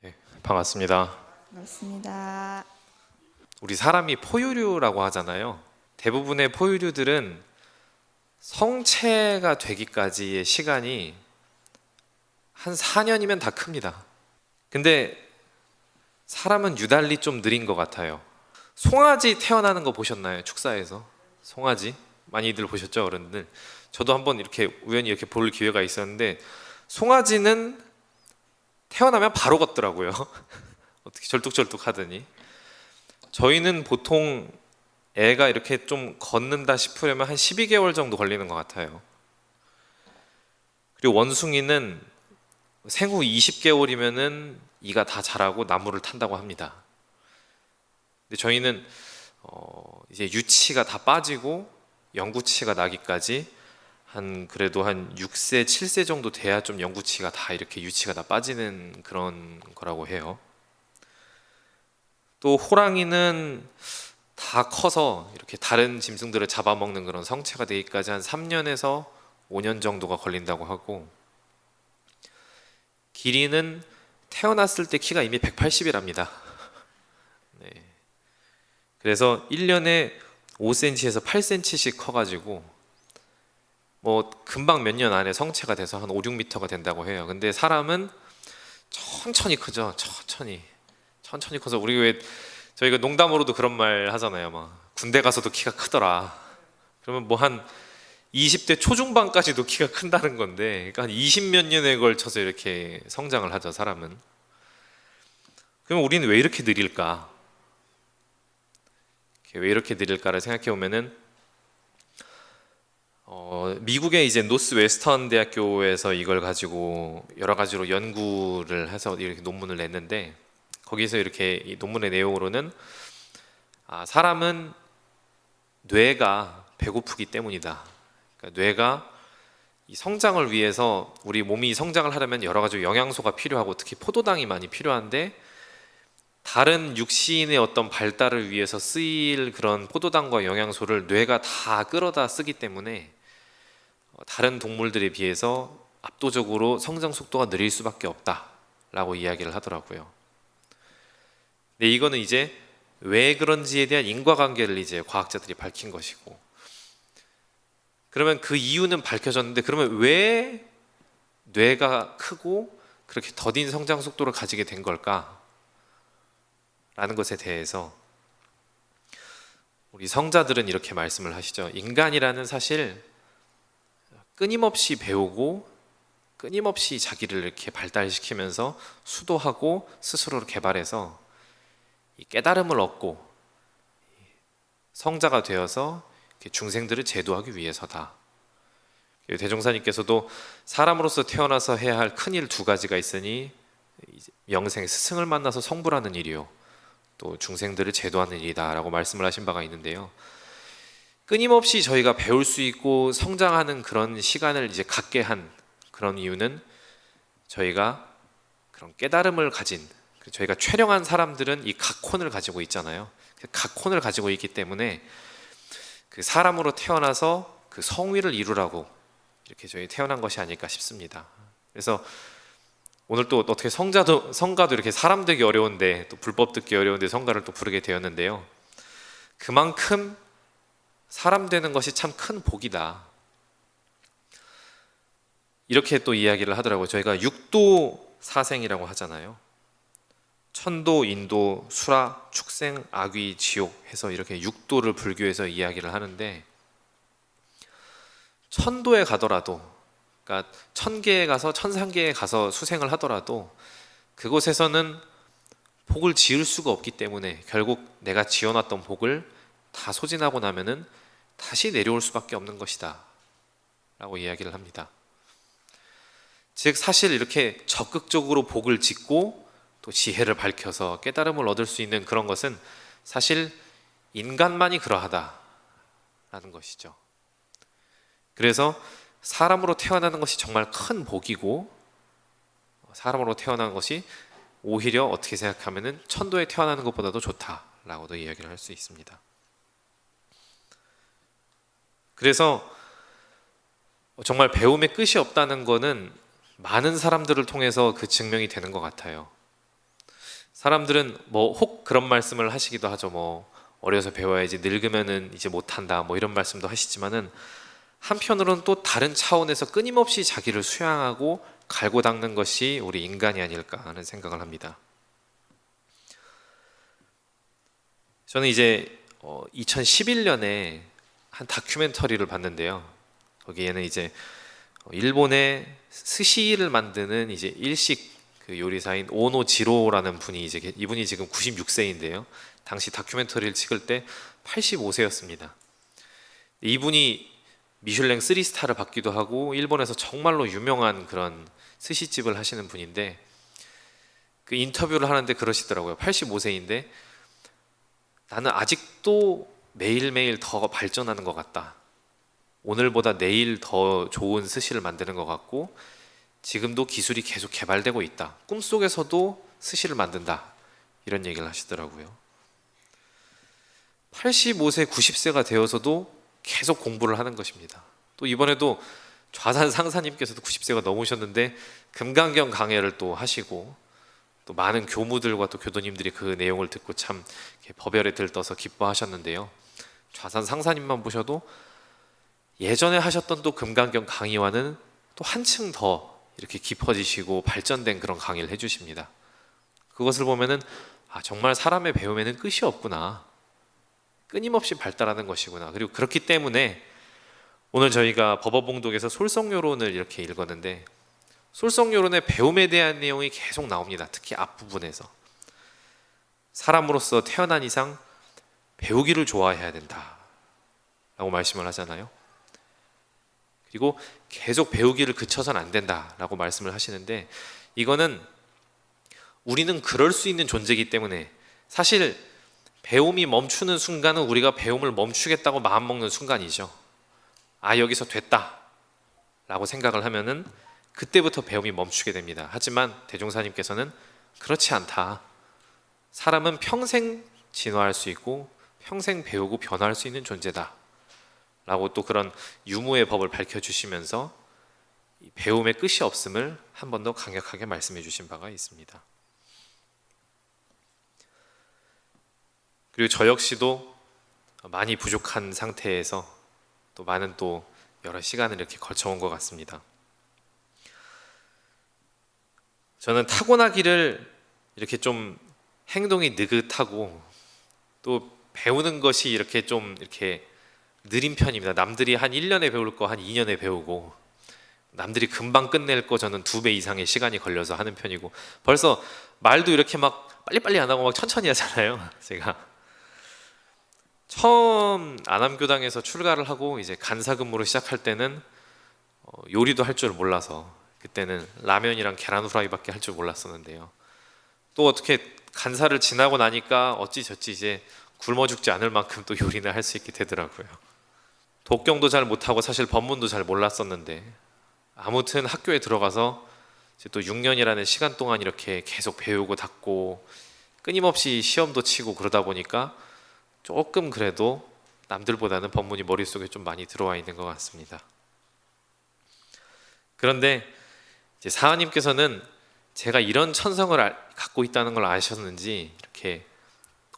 네, 반갑습니다. 반갑습니다. 우리 사람이 포유류라고 하잖아요. 대부분의 포유류들은 성체가 되기까지의 시간이 한 4년이면 다 큽니다. 근데 사람은 유달리 좀 느린 것 같아요. 송아지 태어나는 거 보셨나요? 축사에서 송아지 많이들 보셨죠, 어른들. 저도 한번 이렇게 우연히 이렇게 볼 기회가 있었는데 송아지는 태어나면 바로 걷더라고요. 어떻게 절뚝절뚝 하더니 저희는 보통 애가 이렇게 좀 걷는다 싶으려면 한 12개월 정도 걸리는 것 같아요. 그리고 원숭이는 생후 20개월이면은 이가 다 자라고 나무를 탄다고 합니다. 근데 저희는 어 이제 유치가 다 빠지고 영구치가 나기까지 한 그래도 한 6세, 7세 정도 돼야 좀 영구치가 다 이렇게 유치가 다 빠지는 그런 거라고 해요. 또 호랑이는 다 커서 이렇게 다른 짐승들을 잡아먹는 그런 성체가 되기까지 한 3년에서 5년 정도가 걸린다고 하고 기린은 태어났을 때 키가 이미 180이랍니다. 네. 그래서 1년에 5cm에서 8cm씩 커가지고 뭐 금방 몇 년 안에 성체가 돼서 한 5, 6m가 된다고 해요. 근데 사람은 천천히 크죠. 천천히. 천천히 커서 우리 왜 저희가 농담으로도 그런 말 하잖아요. 막 군대 가서도 키가 크더라. 그러면 뭐 한 20대 초중반까지도 키가 큰다는 건데, 그러니까 한 20몇 년에 걸쳐서 이렇게 성장을 하죠 사람은. 그럼 우리는 왜 이렇게 느릴까? 왜 이렇게 느릴까를 생각해 보면은 어, 미국의 이제 노스 웨스턴 대학교에서 이걸 가지고 여러 가지로 연구를 해서 이렇게 논문을 냈는데 거기서 이렇게 이 논문의 내용으로는 아, 사람은 뇌가 배고프기 때문이다. 그러니까 뇌가 이 성장을 위해서 우리 몸이 성장을 하려면 여러 가지 영양소가 필요하고 특히 포도당이 많이 필요한데 다른 육신의 어떤 발달을 위해서 쓰일 그런 포도당과 영양소를 뇌가 다 끌어다 쓰기 때문에 어, 다른 동물들에 비해서 압도적으로 성장 속도가 느릴 수밖에 없다라고 이야기를 하더라고요. 근데 이거는 이제 왜 그런지에 대한 인과관계를 이제 과학자들이 밝힌 것이고 그러면 그 이유는 밝혀졌는데 그러면 왜 뇌가 크고 그렇게 더딘 성장 속도를 가지게 된 걸까? 라는 것에 대해서 우리 성자들은 이렇게 말씀을 하시죠. 인간이라는 사실 끊임없이 배우고 끊임없이 자기를 이렇게 발달시키면서 수도하고 스스로를 개발해서 이 깨달음을 얻고 성자가 되어서 중생들을 제도하기 위해서다. 대종사님께서도 사람으로서 태어나서 해야 할 큰 일 두 가지가 있으니 영생 스승을 만나서 성불하는 일이요. 또 중생들을 제도하는 일이다라고 말씀을 하신 바가 있는데요. 끊임없이 저희가 배울 수 있고 성장하는 그런 시간을 이제 갖게 한 그런 이유는 저희가 그런 깨달음을 가진 저희가 촬영한 사람들은 이 각혼을 가지고 있잖아요. 각혼을 가지고 있기 때문에 그 사람으로 태어나서 그 성위를 이루라고 이렇게 저희 태어난 것이 아닐까 싶습니다. 그래서 오늘 또 어떻게 성자도 성가도 이렇게 사람 되기 어려운데 또 불법 듣기 어려운데 성가를 또 부르게 되었는데요. 그만큼 사람 되는 것이 참 큰 복이다. 이렇게 또 이야기를 하더라고요. 저희가 육도 사생이라고 하잖아요. 천도, 인도, 수라, 축생, 악귀, 지옥 해서 이렇게 육도를 불교에서 이야기를 하는데 천도에 가더라도 그러니까 천계에 가서 천상계에 가서 수생을 하더라도 그곳에서는 복을 지을 수가 없기 때문에 결국 내가 지어놨던 복을 다 소진하고 나면은 다시 내려올 수밖에 없는 것이다. 라고 이야기를 합니다. 즉, 사실 이렇게 적극적으로 복을 짓고 또 지혜를 밝혀서 깨달음을 얻을 수 있는 그런 것은 사실 인간만이 그러하다. 라는 것이죠. 그래서 사람으로 태어나는 것이 정말 큰 복이고 사람으로 태어난 것이 오히려 어떻게 생각하면은 천도에 태어나는 것보다도 좋다라고도 이야기를 할 수 있습니다. 그래서 정말 배움의 끝이 없다는 것은 많은 사람들을 통해서 그 증명이 되는 것 같아요. 사람들은 뭐 혹 그런 말씀을 하시기도 하죠. 뭐 어려서 배워야지 늙으면은 이제 못한다. 뭐 이런 말씀도 하시지만은 한편으로는 또 다른 차원에서 끊임없이 자기를 수양하고 갈고 닦는 것이 우리 인간이 아닐까 하는 생각을 합니다. 저는 이제 어, 2011년에 한 다큐멘터리를 봤는데요. 거기에는 이제 어, 일본의 스시를 만드는 이제 일식 그 요리사인 오노 지로라는 분이 이제 계- 이분이 지금 96세인데요. 당시 다큐멘터리를 찍을 때 85세였습니다. 이분이 미슐랭 3스타를 받기도 하고 일본에서 정말로 유명한 그런 스시집을 하시는 분인데 그 인터뷰를 하는데 그러시더라고요. 85세인데 나는 아직도 매일매일 더 발전하는 것 같다. 오늘보다 내일 더 좋은 스시를 만드는 것 같고 지금도 기술이 계속 개발되고 있다. 꿈속에서도 스시를 만든다. 이런 얘기를 하시더라고요. 85세, 90세가 되어서도 계속 공부를 하는 것입니다. 또 이번에도 좌산 상사님께서도 90세가 넘으셨는데 금강경 강해를 또 하시고 또 많은 교무들과 또 교도님들이 그 내용을 듣고 참 법열에 들떠서 기뻐하셨는데요. 좌산 상사님만 보셔도 예전에 하셨던 또 금강경 강의와는 또 한층 더 이렇게 깊어지시고 발전된 그런 강의를 해주십니다. 그것을 보면은 아 정말 사람의 배움에는 끝이 없구나. 끊임없이 발달하는 것이구나. 그리고 그렇기 때문에 오늘 저희가 법어봉독에서 솔성요론을 이렇게 읽었는데 솔성요론의 배움에 대한 내용이 계속 나옵니다. 특히 앞부분에서 사람으로서 태어난 이상 배우기를 좋아해야 된다 라고 말씀을 하잖아요. 그리고 계속 배우기를 그쳐서는 안 된다 라고 말씀을 하시는데 이거는 우리는 그럴 수 있는 존재이기 때문에 사실 배움이 멈추는 순간은 우리가 배움을 멈추겠다고 마음먹는 순간이죠. 아 여기서 됐다 라고 생각을 하면은 그때부터 배움이 멈추게 됩니다. 하지만 대종사님께서는 그렇지 않다. 사람은 평생 진화할 수 있고 평생 배우고 변화할 수 있는 존재다. 라고 또 그런 유무의 법을 밝혀주시면서 이 배움의 끝이 없음을 한 번 더 강력하게 말씀해 주신 바가 있습니다. 그리고 저 역시도 많이 부족한 상태에서 또 많은 또 여러 시간을 이렇게 거쳐온 것 같습니다. 저는 타고나기를 이렇게 좀 행동이 느긋하고 또 배우는 것이 이렇게 좀 이렇게 느린 편입니다. 남들이 한 1년에 배울 거 한 2년에 배우고 남들이 금방 끝낼 거 저는 두 배 이상의 시간이 걸려서 하는 편이고 벌써 말도 이렇게 막 빨리빨리 안 하고 막 천천히 하잖아요. 제가 처음 안암교당에서 출가를 하고 이제 간사 근무를 시작할 때는 어, 요리도 할 줄 몰라서 그때는 라면이랑 계란 후라이밖에 할 줄 몰랐었는데요. 또 어떻게 간사를 지나고 나니까 어찌 저찌 이제 굶어 죽지 않을 만큼 또 요리는 할수 있게 되더라고요. 독경도 잘 못하고 사실 법문도 잘 몰랐었는데 아무튼 학교에 들어가서 또 6년이라는 시간 동안 이렇게 계속 배우고 닦고 끊임없이 시험도 치고 그러다 보니까 조금 그래도 남들보다는 법문이 머릿속에 좀 많이 들어와 있는 것 같습니다. 그런데 사하님께서는 제가 이런 천성을 알- 갖고 있다는 걸 아셨는지 이렇게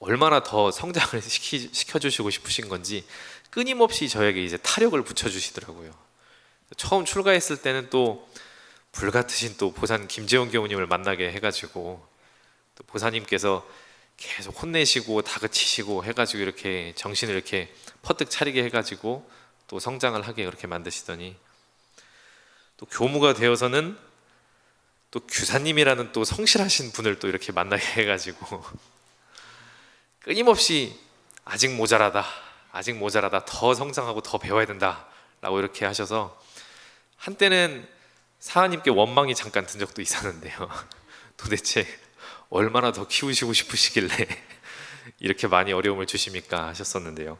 얼마나 더 성장을 시키, 시켜주시고 싶으신 건지 끊임없이 저에게 이제 타력을 붙여주시더라고요. 처음 출가했을 때는 또 불같으신 또 보산 김재원 교우님을 만나게 해가지고 또 보사님께서 계속 혼내시고 다그치시고 해가지고 이렇게 정신을 이렇게 퍼뜩 차리게 해가지고 또 성장을 하게 그렇게 만드시더니 또 교무가 되어서는 또 규사님이라는 또 성실하신 분을 또 이렇게 만나게 해가지고 끊임없이 아직 모자라다, 아직 모자라다, 더 성장하고 더 배워야 된다라고 이렇게 하셔서 한때는 사하님께 원망이 잠깐 든 적도 있었는데요. 도대체 얼마나 더 키우시고 싶으시길래 이렇게 많이 어려움을 주십니까 하셨었는데요.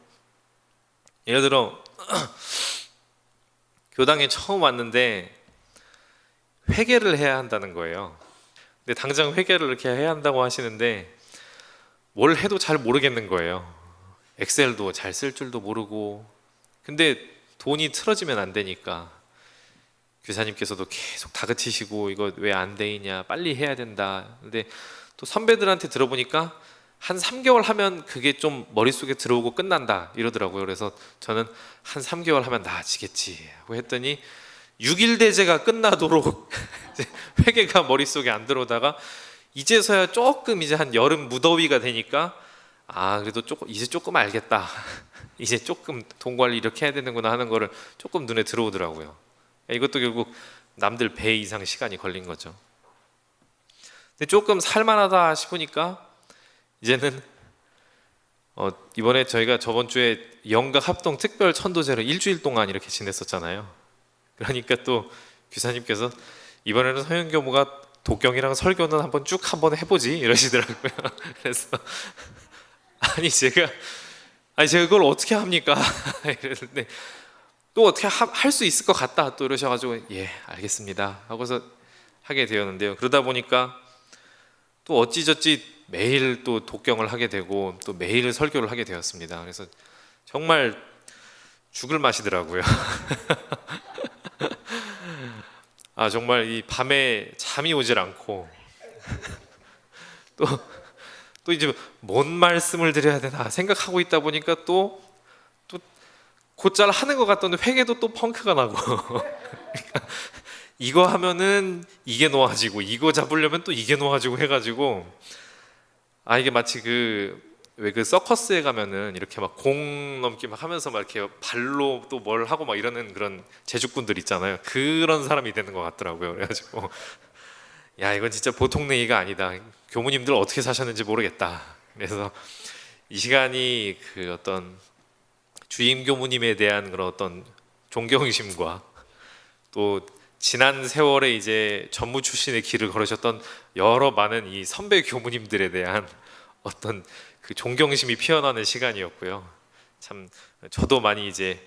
예를 들어 교당에 처음 왔는데 회계를 해야 한다는 거예요. 근데 당장 회계를 이렇게 해야 한다고 하시는데 뭘 해도 잘 모르겠는 거예요. 엑셀도 잘 쓸 줄도 모르고 근데 돈이 틀어지면 안 되니까 교사님께서도 계속 다그치시고 이거 왜 안 되냐 빨리 해야 된다. 근데 또 선배들한테 들어보니까 한 3개월 하면 그게 좀 머릿속에 들어오고 끝난다 이러더라고요. 그래서 저는 한 3개월 하면 나아지겠지 하고 했더니 6일 대제가 끝나도록 회계가 머릿속에 안 들어오다가 이제서야 조금 이제 한 여름 무더위가 되니까 아 그래도 조금 이제 조금 알겠다. 이제 조금 돈 관리 이렇게 해야 되는구나 하는 거를 조금 눈에 들어오더라고요. 이것도 결국 남들 배 이상 시간이 걸린 거죠. 근데 조금 살만하다 싶으니까 이제는 어, 이번에 저희가 저번 주에 영각 합동 특별 천도제를 일주일 동안 이렇게 지냈었잖아요. 그러니까 또 교사님께서 이번에는 서영 교무가 독경이랑 설교는 한번 쭉 한번 해보지 이러시더라고요. 그래서 아니 제가 아니 제가 그걸 어떻게 합니까? 이랬는데 또 어떻게 할 수 있을 것 같다 또 이러셔가지고 예 알겠습니다 하고서 하게 되었는데요. 그러다 보니까 또 어찌저찌 매일 또 독경을 하게 되고 또 매일 설교를 하게 되었습니다. 그래서 정말 죽을 맛이더라고요. 아 정말 이 밤에 잠이 오질 않고 또 또 이제 뭔 말씀을 드려야 되나 생각하고 있다 보니까 또 또 곧잘 하는 것 같더니 회계도 또 펑크가 나고. 그러니까 이거 하면은 이게 놓아지고 이거 잡으려면 또 이게 놓아지고 해가지고 아 이게 마치 그 왜 그 서커스에 가면은 이렇게 막 공 넘기 막 하면서 막 이렇게 발로 또 뭘 하고 막 이러는 그런 제주꾼들 있잖아요. 그런 사람이 되는 것 같더라고요. 그래가지고 야 이건 진짜 보통 내기가 아니다. 교무님들 어떻게 사셨는지 모르겠다. 그래서 이 시간이 그 어떤 주임 교무님에 대한 그런 어떤 존경심과 또 지난 세월에 이제 전무 출신의 길을 걸으셨던 여러 많은 이 선배 교무님들에 대한 어떤 그 존경심이 피어나는 시간이었고요. 참 저도 많이 이제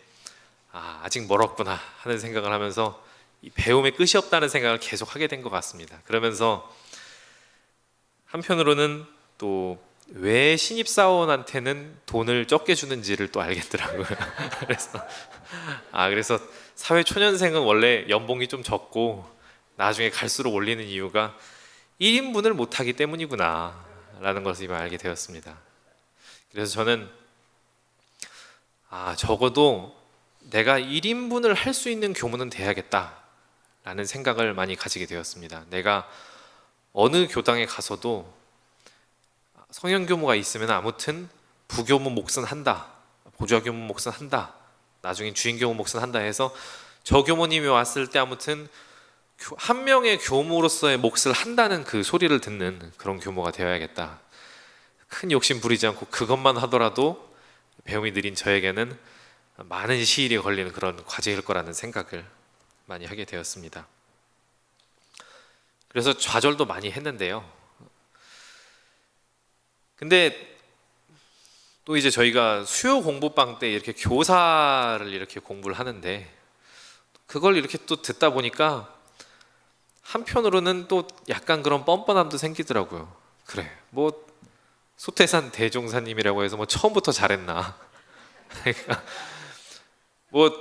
아, 아직 멀었구나 하는 생각을 하면서 이 배움의 끝이 없다는 생각을 계속 하게 된 것 같습니다. 그러면서 한편으로는 또 왜 신입 사원한테는 돈을 적게 주는지를 또 알겠더라고요. 그래서 아 그래서 사회 초년생은 원래 연봉이 좀 적고 나중에 갈수록 올리는 이유가 1인분을 못 하기 때문이구나라는 것을 이번 알게 되었습니다. 그래서 저는 아 적어도 내가 1인분을 할 수 있는 교무는 돼야겠다라는 생각을 많이 가지게 되었습니다. 내가 어느 교당에 가서도 성형 교무가 있으면 아무튼 부교무 몫은 한다, 보좌 교무 몫은 한다, 나중에 주인 교무 몫은 한다 해서 저 교무님이 왔을 때 아무튼 교- 한 명의 교무로서의 몫을 한다는 그 소리를 듣는 그런 교무가 되어야겠다. 큰 욕심 부리지 않고 그것만 하더라도 배움이 느린 저에게는 많은 시일이 걸리는 그런 과제일 거라는 생각을 많이 하게 되었습니다. 그래서 좌절도 많이 했는데요. 근데 또 이제 저희가 수요 공부방 때 이렇게 교사를 이렇게 공부를 하는데 그걸 이렇게 또 듣다 보니까 한편으로는 또 약간 그런 뻔뻔함도 생기더라고요. 그래, 뭐 소태산 대종사님이라고 해서 뭐 처음부터 잘했나? 그러니까 뭐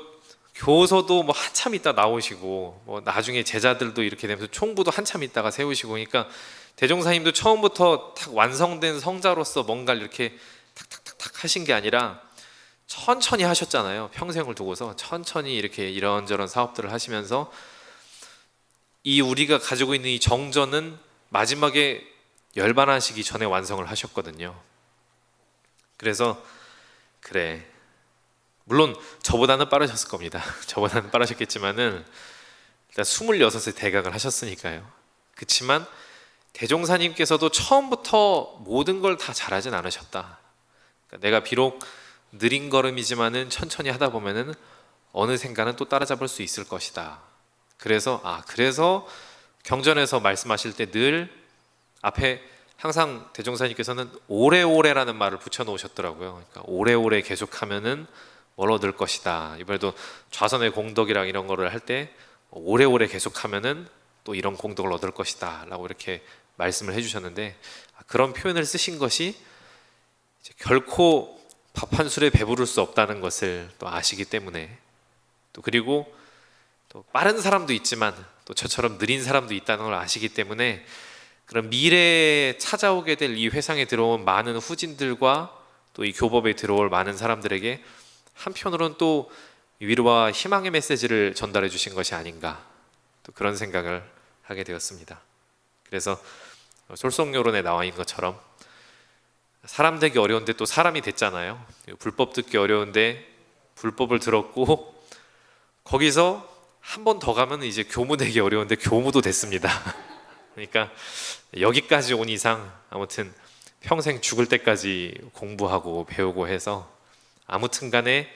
교서도 뭐 한참 있다 나오시고 뭐 나중에 제자들도 이렇게 되면서 총부도 한참 있다가 세우시고 그러니까 대종사님도 처음부터 탁 완성된 성자로서 뭔가를 이렇게 탁탁탁탁 하신 게 아니라 천천히 하셨잖아요. 평생을 두고서 천천히 이렇게 이런저런 사업들을 하시면서 이 우리가 가지고 있는 이 정전은 마지막에 열반하시기 전에 완성을 하셨거든요. 그래서 그래 물론 저보다는 빠르셨을 겁니다. 저보다는 빠르셨겠지만은 일단 26세 대각을 하셨으니까요. 그렇지만 대종사님께서도 처음부터 모든 걸 다 잘하진 않으셨다. 그러니까 내가 비록 느린 걸음이지만은 천천히 하다 보면은 어느샌가는 또 따라잡을 수 있을 것이다. 그래서 아 그래서 경전에서 말씀하실 때 늘 앞에 항상 대종사님께서는 오래오래라는 말을 붙여 놓으셨더라고요. 그러니까 오래오래 계속하면은 뭘 얻을 것이다. 이번에도 좌선의 공덕이랑 이런 거를 할 때 오래오래 계속하면은 또 이런 공덕을 얻을 것이다라고 이렇게 말씀을 해주셨는데 아, 그런 표현을 쓰신 것이 결코 밥 한 술에 배부를 수 없다는 것을 또 아시기 때문에 또 그리고 또 빠른 사람도 있지만 또 저처럼 느린 사람도 있다는 걸 아시기 때문에 그런 미래에 찾아오게 될 이 회상에 들어온 많은 후진들과 또 이 교법에 들어올 많은 사람들에게 한편으로는 또 위로와 희망의 메시지를 전달해 주신 것이 아닌가 또 그런 생각을 하게 되었습니다. 그래서 솔송요론에 나와 있는 것처럼 사람 되기 어려운데 또 사람이 됐잖아요. 불법 듣기 어려운데 불법을 들었고 거기서 한 번 더 가면 이제 교무 되기 어려운데 교무도 됐습니다. 그러니까 여기까지 온 이상 아무튼 평생 죽을 때까지 공부하고 배우고 해서 아무튼 간에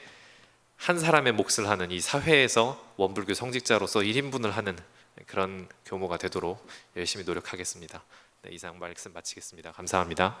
한 사람의 몫을 하는 이 사회에서 원불교 성직자로서 1인분을 하는 그런 교모가 되도록 열심히 노력하겠습니다. 네, 이상 말씀 마치겠습니다. 감사합니다.